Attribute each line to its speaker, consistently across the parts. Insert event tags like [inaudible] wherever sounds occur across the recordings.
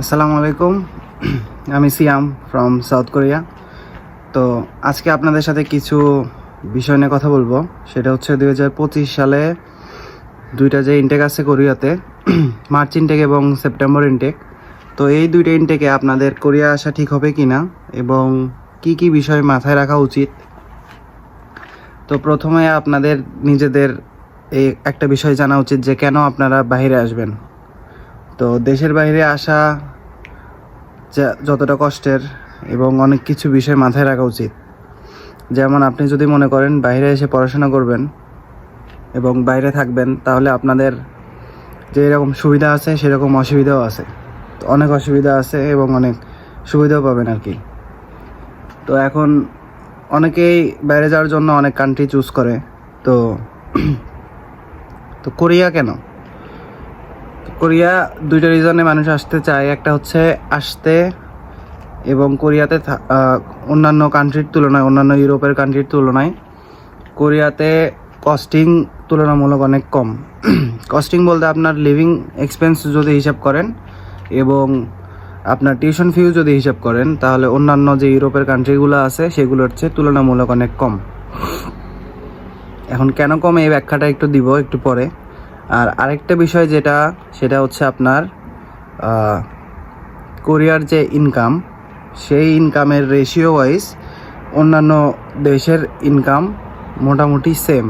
Speaker 1: আসসালামু আলাইকুম। আমি সিয়াম ফ্রম সাউথ কোরিয়া তো আজকে আপনাদের সাথে কিছু বিষয় নিয়ে কথা বলব। সেটা হচ্ছে দুই হাজার পঁচিশ সালে দুইটা যে ইনটেক আছে কোরিয়াতে, মার্চ ইনটেক এবং সেপ্টেম্বর ইনটেক তো এই দুইটা ইনটেকে আপনাদের কোরিয়া আসা ঠিক হবে কি না এবং কি কি বিষয় মাথায় রাখা উচিত? তো প্রথমে আপনাদের নিজেদের এই একটা বিষয় জানা উচিত যে কেন আপনারা বাইরে আসবেন। তো দেশের বাইরে আসা যতটা কষ্টের এবং অনেক কিছু বিষয় মাথায় রাখা উচিত। যেমন আপনি যদি মনে করেন বাইরে এসে পড়াশোনা করবেন এবং বাইরে থাকবেন, তাহলে আপনাদের যে এরকম সুবিধা আছে, সেরকম অসুবিধাও আছে। অনেক অসুবিধা আছে এবং অনেক সুবিধাও পাবেন আর কি। তো এখন অনেকেই বাইরে যাওয়ার জন্য অনেক কান্ট্রি চুজ করে। তো তো কোরিয়া কেন? কোরিয়া দুইটা রিজনে মানুষ আসতে চায়। একটা হচ্ছে আসতে এবং কোরিয়াতে অন্যান্য কান্ট্রির তুলনায়, অন্যান্য ইউরোপের কান্ট্রির তুলনায় কোরিয়াতে কস্টিং তুলনামূলক অনেক কম। কস্টিং বলতে আপনার লিভিং এক্সপেন্স যদি হিসাব করেন এবং আপনার টিউশন ফিও যদি হিসাব করেন, তাহলে অন্যান্য যে ইউরোপের কান্ট্রিগুলো আছে, সেগুলোর চেয়ে তুলনামূলক অনেক কম। এখন কেন কম? এই ব্যাখ্যাটা একটু দিব, একটু পরে। আর আরেকটা বিষয় যেটা, সেটা হচ্ছে আপনার কোরিয়ার যে ইনকাম সেই ইনকামের রেশিও ওয়াইজ অন্যান্য দেশের ইনকাম মোটামুটি সেম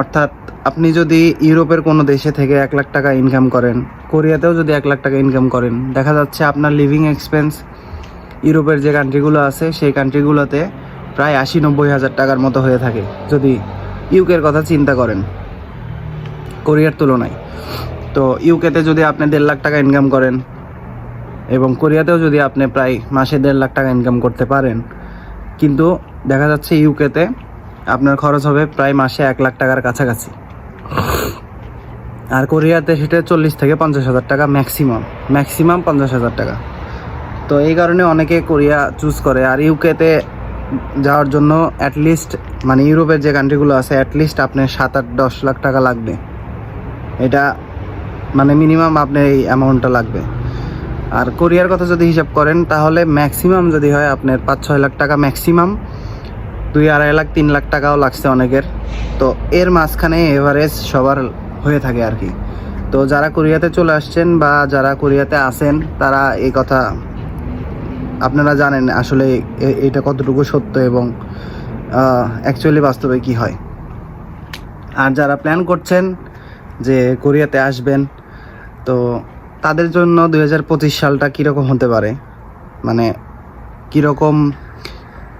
Speaker 1: অর্থাৎ আপনি যদি ইউরোপের কোনো দেশে থেকে এক লাখ টাকা ইনকাম করেন, কোরিয়াতেও যদি এক লাখ টাকা ইনকাম করেন, দেখা যাচ্ছে আপনার লিভিং এক্সপেন্স ইউরোপের যে কান্ট্রিগুলো আছে, সেই কান্ট্রিগুলোতে প্রায় আশি নব্বই হাজার টাকার মতো হয়ে থাকে, যদি ইউকের কথা চিন্তা করেন। কোরিয়ার তুলনায়। তো ইউকেতে যদি আপনি দেড় লাখ টাকা ইনকাম করেন এবং কোরিয়াতেও যদি আপনি প্রায় মাসে দেড় লাখ টাকা ইনকাম করতে পারেন, কিন্তু দেখা যাচ্ছে ইউকেতে আপনার খরচ হবে প্রায় মাসে এক লাখ টাকার কাছাকাছি। আর কোরিয়াতে সেটা চল্লিশ থেকে পঞ্চাশ হাজার টাকা ম্যাক্সিমাম ম্যাক্সিমাম পঞ্চাশ হাজার টাকা। তো এই কারণে অনেকে কোরিয়া চুজ করে। আর ইউকেতে যাওয়ার জন্য অ্যাটলিস্ট মানে ইউরোপের যে কান্ট্রিগুলো আছে অ্যাটলিস্ট আপনার সাত আট দশ লাখ টাকা লাগবে। এটা মানে মিনিমাম আপনার এই অ্যামাউন্টটা লাগবে। আর কোরিয়ার কথা যদি হিসাব করেন, তাহলে ম্যাক্সিমাম যদি হয় আপনার পাঁচ ছয় লাখ টাকা ম্যাক্সিমাম দুই আড়াই লাখ, তিন লাখ টাকাও লাগছে অনেকের। তো এর মাঝখানে এভারেজ সবার হয়ে থাকে আর কি। তো যারা কোরিয়াতে চলে আসছেন বা যারা কোরিয়াতে আসেন তারা এই কথা আপনারা জানেন আসলে এটা কতটুকু সত্য এবং অ্যাকচুয়ালি বাস্তবে কি হয়। আর যারা প্ল্যান করছেন যে কোরিয়াতে আসবেন, তো তাদের জন্য দুই হাজার পঁচিশ সালটা কীরকম হতে পারে? মানে কীরকম,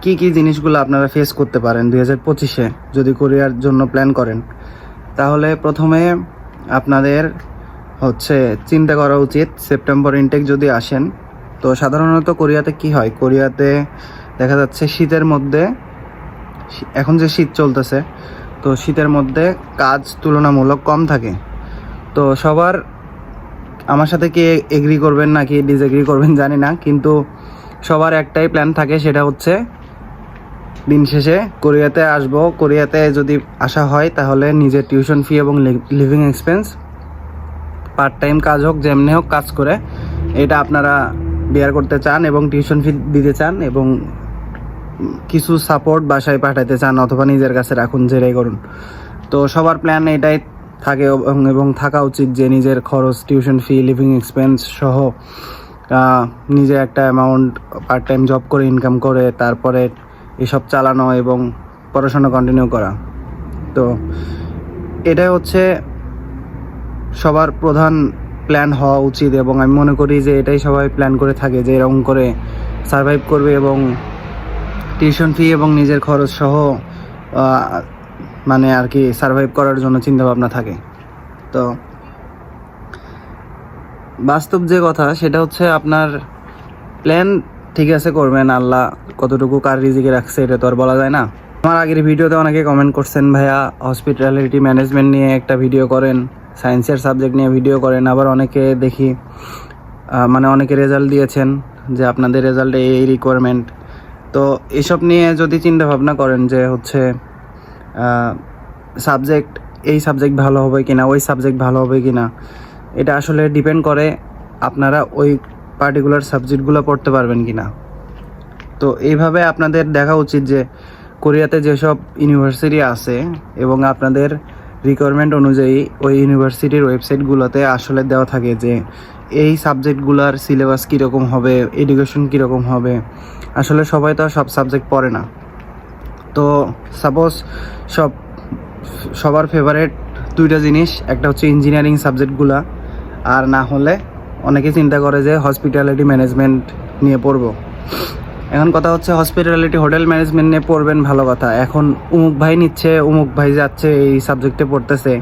Speaker 1: কি কি জিনিসগুলো আপনারা ফেস করতে পারেন দুই হাজার পঁচিশে যদি কোরিয়ার জন্য প্ল্যান করেন? তাহলে প্রথমে আপনাদের হচ্ছে চিন্তা করা উচিত সেপ্টেম্বর ইনটেক যদি আসেন, তো সাধারণত কোরিয়াতে কি হয়? কোরিয়াতে দেখা যাচ্ছে শীতের মধ্যে এখন যে শীত চলতেছে তো শীতের মধ্যে কাজ তুলনামূলক কম থাকে। তো সবার আমার সাথে কে এগ্রি করবেন না নাকি ডিসএগ্রি করবেন জানি না, কিন্তু সবার একটাই প্ল্যান থাকে, সেটা হচ্ছে দিন শেষে কোরিয়াতে আসব। কোরিয়াতে যদি আসা হয়, তাহলে নিজের টিউশন ফি এবং লিভিং এক্সপেন্স পার্ট টাইম কাজ হোক, যেমনি হোক কাজ করে, এটা আপনারা বিয়ার করতে চান এবং টিউশন ফি দিতে চান এবং কিছু সাপোর্ট বাসায় পাঠাতে চান অথবা নিজের কাছে রাখুন যেটাই করুন। তো সবার প্ল্যান এটাই থাকে এবং- এবং থাকা উচিত যে নিজের খরচ টিউশন ফি লিভিং এক্সপেন্স সহ নিজে একটা অ্যামাউন্ট পার্ট টাইম জব করে ইনকাম করে, তারপরে এসব চালানো এবং পড়াশোনা কন্টিনিউ করা। তো এটাই হচ্ছে সবার প্রধান প্ল্যান হওয়া উচিত এবং আমি মনে করি যে এটাই সবাই প্ল্যান করে থাকে যে এরকম করে সারভাইভ করবে এবং টিউশন ফি এবং নিজের খরচ সহ মানে আর কি সারভাইভ করার জন্য চিন্তা ভাবনা থাকে। তো বাস্তব যে কথা, সেটা হচ্ছে আপনার প্ল্যান ঠিক আছে করবেন, আল্লাহ কতটুকু কার রিজিকে রাখছে এটা তো আর বলা যায় না। আমার আগের ভিডিওতে অনেকে কমেন্ট করছেন, ভাইয়া হসপিটালিটি ম্যানেজমেন্ট নিয়ে একটা ভিডিও করেন সায়েন্সের সাবজেক্ট নিয়ে ভিডিও করেন। আবার অনেকে দেখি মানে অনেকে রেজাল্ট দিয়েছেন যে আপনাদের রেজাল্টে এই রিকোয়ারমেন্ট তো এসব নিয়ে যদি চিন্তা ভাবনা করেন যে হচ্ছে সাবজেক্ট এই সাবজেক্ট ভালো হবে কিনা, ওই সাবজেক্ট ভালো হবে কিনা, এটা আসলে ডিপেন্ড করে আপনারা ওই পার্টিকুলার সাবজেক্টগুলো পড়তে পারবেন কি না তো এইভাবে আপনাদের দেখা উচিত যে কোরিয়াতে যেসব ইউনিভার্সিটি আছে এবং আপনাদের রিকোয়ারমেন্ট অনুযায়ী ওই ইউনিভার্সিটির ওয়েবসাইটগুলোতে আসলে দেওয়া থাকে যে, এই সাবজেক্টগুলোর সিলেবাস কীরকম হবে এডুকেশন কীরকম হবে আসলে সবাই তো সব সাবজেক্ট পড়ে না। তো সাপোজ সব, সবার ফেভারেট দুইটা জিনিস, একটা হচ্ছে ইঞ্জিনিয়ারিং সাবজেক্টগুলা আর না হলে অনেকে চিন্তা করে যে হসপিটালিটি ম্যানেজমেন্ট নিয়ে পড়ব। এখন কথা হচ্ছে হসপিটালিটি হোটেল ম্যানেজমেন্ট নিয়ে পড়বেন ভালো কথা। এখন উমুক ভাই নিচ্ছে, উমুক ভাই যাচ্ছে, এই সাবজেক্টে পড়তেছে।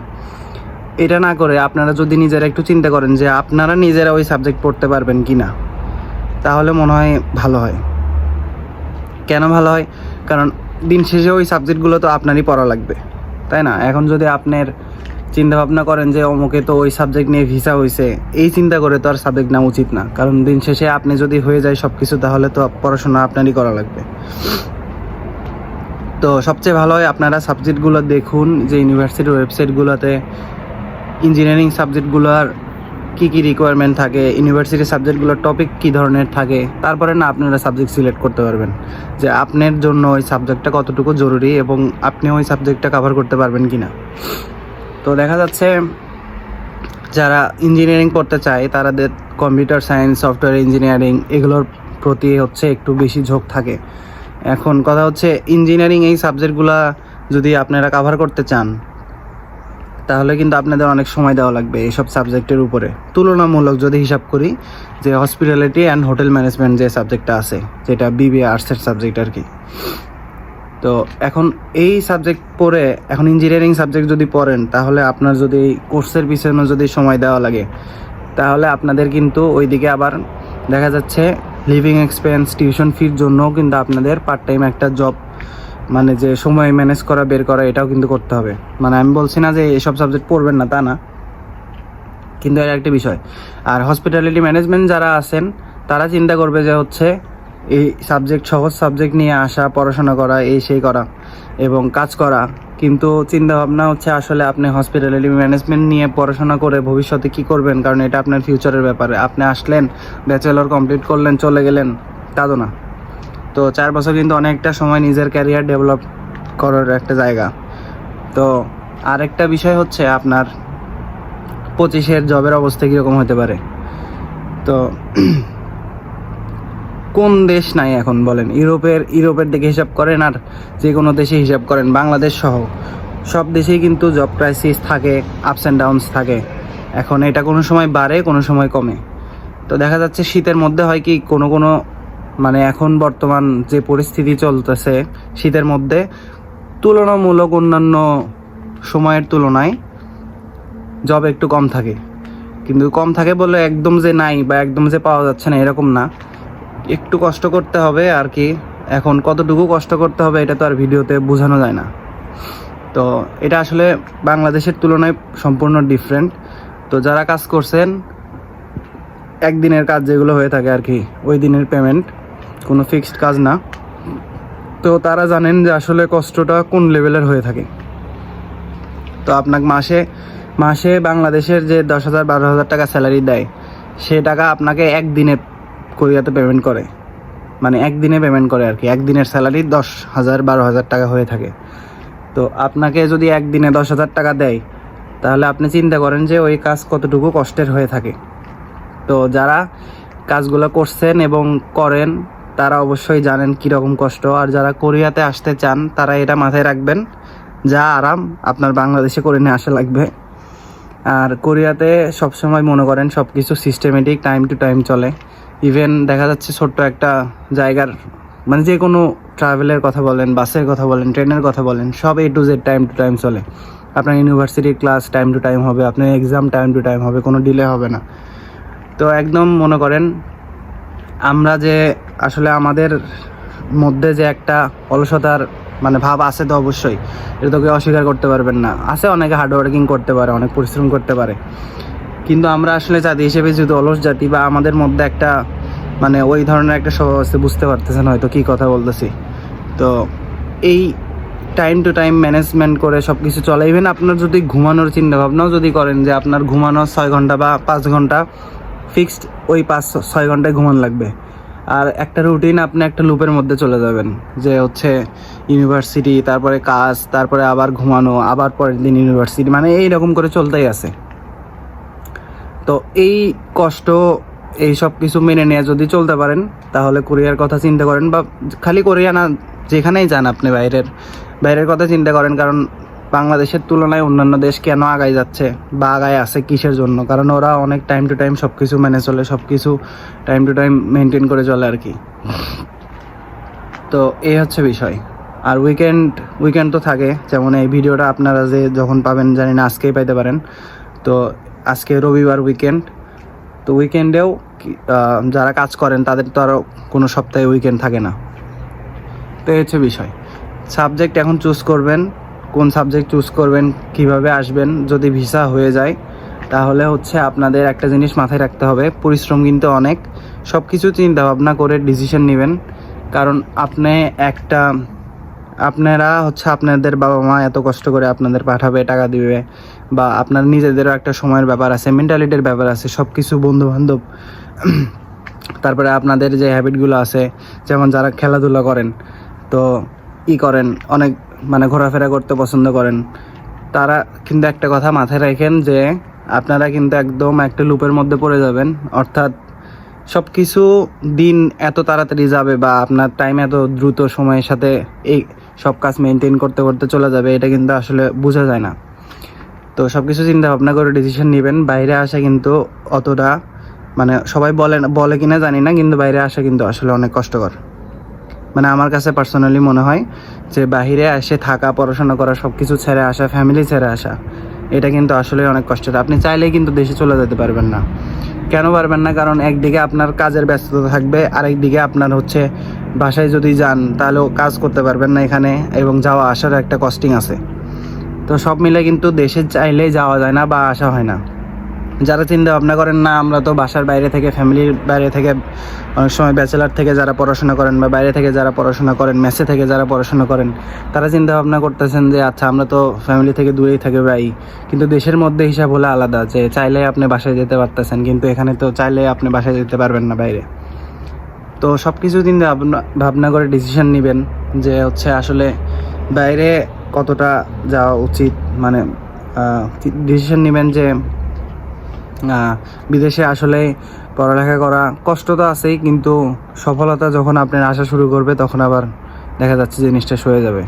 Speaker 1: এটা না করে আপনারা যদি নিজেরা একটু চিন্তা করেন যে আপনারা নিজেরা ওই সাবজেক্ট পড়তে পারবেন কি না তাহলে মনে হয় ভালো হয়। কেন ভালো হয়? কারণ দিন শেষে ওই সাবজেক্টগুলো তো আপনারই পড়া লাগবে। তাই না? এখন যদি আপনার চিন্তা ভাবনা করেন যে অমুকে তো ওই সাবজেক্ট নিয়ে ভিসা হয়েছে এই চিন্তা করে তো আর সাবজেক্ট নেওয়া উচিত না। কারণ দিন শেষে আপনি যদি হয়ে যায় সব কিছু তাহলে তো পড়াশোনা আপনারই করা লাগবে। তো সবচেয়ে ভালো হয় আপনারা সাবজেক্টগুলো দেখুন, যে ইউনিভার্সিটির ওয়েবসাইটগুলোতে ইঞ্জিনিয়ারিং সাবজেক্টগুলোর কী কী রিকোয়ারমেন্ট থাকে ইউনিভার্সিটির সাবজেক্টগুলোর টপিক কী ধরনের থাকে, তারপরে না আপনারা সাবজেক্ট সিলেক্ট করতে পারবেন। যে আপনার জন্য ওই সাবজেক্টটা কতটুকু জরুরি এবং আপনি ওই সাবজেক্টটা কভার করতে পারবেন কি না তো দেখা যাচ্ছে যারা ইঞ্জিনিয়ারিং পড়তে চায় তাদের কম্পিউটার সায়েন্স সফটওয়্যার ইঞ্জিনিয়ারিং এগুলোর প্রতি হচ্ছে একটু বেশি ঝোঁক থাকে। এখন কথা হচ্ছে ইঞ্জিনিয়ারিং এই সাবজেক্টগুলো যদি আপনারা কভার করতে চান তাহলে কিন্তু আপনাদের অনেক সময় দেওয়া লাগবে এইসব সাবজেক্টের উপরে। তুলনামূলক যদি হিসাব করি যে হসপিটালিটি অ্যান্ড হোটেল ম্যানেজমেন্ট যে সাবজেক্টটা আছে, যেটা বিবিএ আর্টসের সাবজেক্ট আর কি। তো এখন এই সাবজেক্ট পড়ে, এখন ইঞ্জিনিয়ারিং সাবজেক্ট যদি পড়েন, তাহলে আপনার যদি এই কোর্সের পিছনে যদি সময় দেওয়া লাগে, তাহলে আপনাদের কিন্তু ওইদিকে আবার দেখা যাচ্ছে লিভিং এক্সপেন্স টিউশন ফির জন্যও কিন্তু আপনাদের পার্ট টাইম একটা জব মানে যে সময় ম্যানেজ করা, বের করা, এটাও কিন্তু করতে হবে। মানে আমি বলছি না যে এসব সাবজেক্ট পড়বেন না, তা না। কিন্তু এটা একটা বিষয়। আর হসপিটালিটি ম্যানেজমেন্ট যারা আছেন, তারা চিন্তা করবে যে হচ্ছে এই সাবজেক্ট সহজ সাবজেক্ট নিয়ে আসা, পড়াশোনা করা, এই সেই করা এবং কাজ করা। কিন্তু চিন্তা ভাবনা হচ্ছে আসলে আপনি হসপিটালিটি ম্যানেজমেন্ট নিয়ে পড়াশোনা করে ভবিষ্যতে কি করবেন? কারণ এটা আপনার ফিউচারের ব্যাপারে। আপনি আসলেন ব্যাচেলর কমপ্লিট করলেন, চলে গেলেন তা না। তো চার বছর কিন্তু অনেকটা সময় নিজের ক্যারিয়ার ডেভেলপ করার একটা জায়গা। তো আরেকটা বিষয় হচ্ছে আপনার পঁচিশের জবের অবস্থা কীরকম হতে পারে? তো [clears throat] কোন দেশ নাই এখন বলেন? ইউরোপের ইউরোপের দিকে হিসাব করেন আর যে কোনো দেশে হিসাব করেন, বাংলাদেশ সহ। সব দেশেই কিন্তু জব ক্রাইসিস থাকে আপস অ্যান্ড ডাউনস থাকে। এখন এটা কোনো সময় বাড়ে, কোনো সময় কমে। তো দেখা যাচ্ছে শীতের মধ্যে হয় কি, কোনো কোনো মানে এখন বর্তমান যে পরিস্থিতি চলতেছে শীতের মধ্যে, তুলনামূলক অন্যান্য সময়ের তুলনায় জব একটু কম থাকে। কিন্তু কম থাকে বলে একদম যে নাই বা একদম যে পাওয়া যাচ্ছে না, এরকম না। একটু কষ্ট করতে হবে আর কি। এখন কতটুকু কষ্ট করতে হবে এটা তো আর ভিডিওতে বোঝানো যায় না। তো এটা আসলে বাংলাদেশের তুলনায় সম্পূর্ণ ডিফারেন্ট তো যারা কাজ করছেন, একদিনের কাজ যেগুলো হয়ে থাকে আর কি, ওই দিনের পেমেন্ট কোনো ফিক্সড কাজ না। তো তারা জানেন যে আসলে কষ্টটা কোন লেভেলের হয়ে থাকে। তো আপনাকে মাসে মাসে বাংলাদেশের যে দশ হাজার, বারো হাজার টাকা স্যালারি দেয়, সে টাকা আপনাকে একদিনে কোরিয়াতে পেমেন্ট করে। মানে একদিনে পেমেন্ট করে আর কি। একদিনের স্যালারি দশ হাজার, বারো হাজার টাকা হয়ে থাকে। তো আপনাকে যদি একদিনে দশ হাজার টাকা দেয়, তাহলে আপনি চিন্তা করেন যে ওই কাজ কতটুকু কষ্টের হয়ে থাকে। তো যারা কাজগুলো করছেন এবং করেন তারা অবশ্যই জানেন কীরকম কষ্ট। আর যারা কোরিয়াতে আসতে চান, তারা এটা মাথায় রাখবেন, যা আরাম আপনার বাংলাদেশে করে নিয়ে আসা লাগবে। আর কোরিয়াতে সবসময় মনে করেন সব কিছু সিস্টেমেটিক টাইম টু টাইম চলে। ইভেন দেখা যাচ্ছে ছোট্ট একটা জায়গার মানে যে কোনো ট্রাভেলের কথা বলেন বাসের কথা বলেন ট্রেনের কথা বলেন, সব A to Z time to time চলে। আপনার ইউনিভার্সিটির ক্লাস টাইম টু টাইম হবে, আপনার এক্সাম টাইম টু টাইম হবে, কোনো ডিলে হবে না। তো একদম মনে করেন, আমরা যে আসলে আমাদের মধ্যে যে একটা অলসতার মানে ভাব আছে তো অবশ্যই। এটা তোকে অস্বীকার করতে পারবেন না। আছে অনেকে হার্ড ওয়ার্কিং করতে পারে, অনেক পরিশ্রম করতে পারে। কিন্তু আমরা আসলে জাতি হিসেবে যেহেতু অলস জাতি বা আমাদের মধ্যে একটা মানে ওই ধরনের একটা স্বভাব আছে, বুঝতে পারতেছেন হয়তো কী কথা বলতেছি। তো এই টাইম টু টাইম ম্যানেজমেন্ট করে সব কিছু চলে। ইভেন আপনার যদি ঘুমানোর চিন্তাভাবনাও যদি করেন যে আপনার ঘুমানো ছয় ঘণ্টা বা পাঁচ ঘণ্টা ফিক্সড ওই পাঁচ, ছয় ঘন্টায় ঘুমান লাগবে। আর একটা রুটিন আপনি একটা লুপের মধ্যে চলে যাবেন। যে হচ্ছে ইউনিভার্সিটি তারপরে কাজ, তারপরে আবার ঘুমানো, আবার পরের দিন ইউনিভার্সিটি মানে এই রকম করে চলতেই আছে। তো এই কষ্ট, এই সব কিছু মেনে নিয়ে যদি চলতে পারেন, তাহলে কোরিয়ার কথা চিন্তা করেন বা খালি কোরিয়া না, যেখানেই যান আপনি, বাইরের বাইরের কথা চিন্তা করেন, কারণ বাংলাদেশের তুলনায় অন্যান্য দেশ কেন আগায় যাচ্ছে বা আগায় আছে কিসের জন্য? কারণ ওরা অনেক টাইম টু টাইম সব কিছু মেনে চলে সব কিছু টাইম টু টাইম মেনটেন করে চলে আর কি। তো এই হচ্ছে বিষয়। আর উইকেন্ড উইকেন্ড তো থাকে, যেমন এই ভিডিওটা আপনারা যে যখন পাবেন, জানি না, আজকেই পাইতে পারেন। তো আজকে রবিবার উইকেন্ড তো উইকেন্ডেও যারা কাজ করেন, তাদের তো আরও কোনো সপ্তাহে উইকেন্ড থাকে না। তো এই হচ্ছে বিষয়। সাবজেক্ট এখন চুজ করবেন। কোন সাবজেক্ট চুজ করবেন, কীভাবে আসবেন, যদি ভিসা হয়ে যায়, তাহলে হচ্ছে আপনাদের একটা জিনিস মাথায় রাখতে হবে, পরিশ্রম কিন্তু অনেক। সব কিছু চিন্তা ভাবনা করে ডিসিশন নেবেন। কারণ আপনি একটা, আপনারা হচ্ছে আপনাদের বাবা মা এত কষ্ট করে আপনাদের পাঠাবে, টাকা দিবে, বা আপনার নিজেদেরও একটা সময়ের ব্যাপার আছে মেন্টালিটির ব্যাপার আছে সব কিছু বন্ধু বান্ধব তারপরে আপনাদের যে হ্যাবিটগুলো আছে, যেমন যারা খেলাধুলা করেন, তো ই করেন, অনেক মানে ঘোরাফেরা করতে পছন্দ করেন। তারা কিন্তু একটা কথা মাথায় রাখেন যে আপনারা কিন্তু একদম একটা লুপের মধ্যে পড়ে যাবেন। অর্থাৎ সব কিছু দিন এত তাড়াতাড়ি যাবে বা আপনার টাইম এত দ্রুত সময়ের সাথে এই সব কাজ মেনটেন করতে করতে চলে যাবে, এটা কিন্তু আসলে বোঝা যায় না। তো সব কিছু চিন্তা ভাবনা করে ডিসিশন নেবেন। বাইরে আসা কিন্তু অতটা মানে সবাই বলে বলে কিনা জানি না, কিন্তু বাইরে আসা কিন্তু আসলে অনেক কষ্টকর। মানে আমার কাছে পার্সোনালি মনে হয় যে বাইরে এসে থাকা, পড়াশোনা করা সব কিছু ছেড়ে আসা ফ্যামিলি ছেড়ে আসা, এটা কিন্তু আসলে অনেক কষ্টের। আপনি চাইলেই কিন্তু দেশে চলে যেতে পারবেন না। কেন পারবেন না? কারণ একদিকে আপনার কাজের ব্যস্ততা থাকবে, আরেকদিকে আপনার হচ্ছে বাসায় যদি যান, তাহলেও কাজ করতে পারবেন না এখানে এবং যাওয়া আসার একটা কস্টিং আছে। তো সব মিলে কিন্তু দেশে চাইলেই যাওয়া যায় না বা আসা হয় না। যারা চিন্তা ভাবনা করেন না, আমরা তো বাসার বাইরে থেকে, ফ্যামিলির বাইরে থেকে, অনেক সময় ব্যাচেলার থেকে যারা পড়াশোনা করেন বা বাইরে থেকে যারা পড়াশোনা করেন, মেসে থেকে যারা পড়াশোনা করেন, তারা চিন্তা ভাবনা করতেছেন যে আচ্ছা আমরা তো ফ্যামিলি থেকে দূরেই থাকি ভাই। কিন্তু দেশের মধ্যে হিসাব হলে আলাদা যে চাইলে আপনি বাসায় যেতে পারতেছেন, কিন্তু এখানে তো চাইলে আপনি বাসায় যেতে পারবেন না বাইরে। তো সব কিছু চিন্তা ভাবনা ভাবনা করে ডিসিশন নেবেন যে, হচ্ছে আসলে বাইরে কতটা যাওয়া উচিত মানে ডিসিশন নেবেন যে বিদেশে আসলে পড়ালেখা করা কষ্ট তো আছেই, কিন্তু সফলতা যখন আপনার আসা শুরু করবে, তখন আবার দেখা যাচ্ছে জিনিসটা সয়ে যাবে।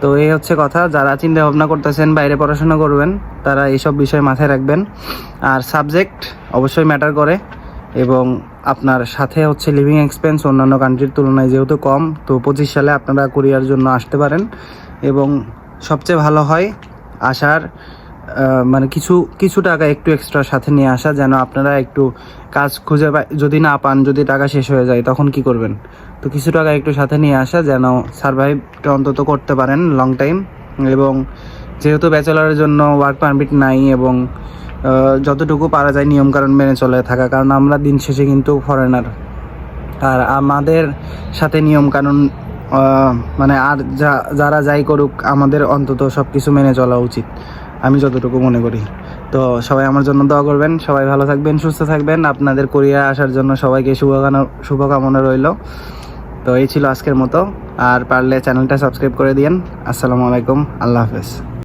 Speaker 1: তো এই হচ্ছে কথা, যারা চিন্তা ভাবনা করতেছেন, বাইরে পড়াশোনা করবেন, তারা এইসব বিষয় মাথায় রাখবেন। আর সাবজেক্ট অবশ্যই ম্যাটার করে, এবং আপনার সাথে হচ্ছে লিভিং এক্সপেন্স অন্যান্য কান্ট্রির তুলনায় যেহেতু কম, তো পঁচিশ সালে আপনারা কোরিয়ার জন্য আসতে পারেন। এবং সবচেয়ে ভালো হয় আসার মানে কিছু কিছু টাকা একটু এক্সট্রা সাথে নিয়ে আসা যেন আপনারা একটু কাজ খুঁজে পাই যদি না পান, যদি টাকা শেষ হয়ে যায়, তখন কি করবেন? তো কিছু টাকা একটু সাথে নিয়ে আসা যেন সার্ভাইভটা অন্তত করতে পারেন লং টাইম এবং যেহেতু ব্যাচেলারের জন্য ওয়ার্ক পারমিট নাই এবং যতটুকু পারা যায় নিয়মকানুন মেনে চলে থাকা, কারণ আমরা দিন শেষে কিন্তু ফরেনার আর আমাদের সাথে নিয়মকানুন মানে আর যা, যারা যাই করুক, আমাদের অন্তত সব কিছু মেনে চলা উচিত। আমি যতটুকু মনে করি। তো সবাই আমার জন্য দোয়া করবেন, সবাই ভালো থাকবেন, সুস্থ থাকবেন। আপনাদের কোরিয়া আসার জন্য সবাইকে শুভকামনা শুভকামনা রইল। তো এই ছিল আজকের মতো। আর পারলে চ্যানেলটা সাবস্ক্রাইব করে দিন আসসালামু আলাইকুম, আল্লাহ হাফেজ।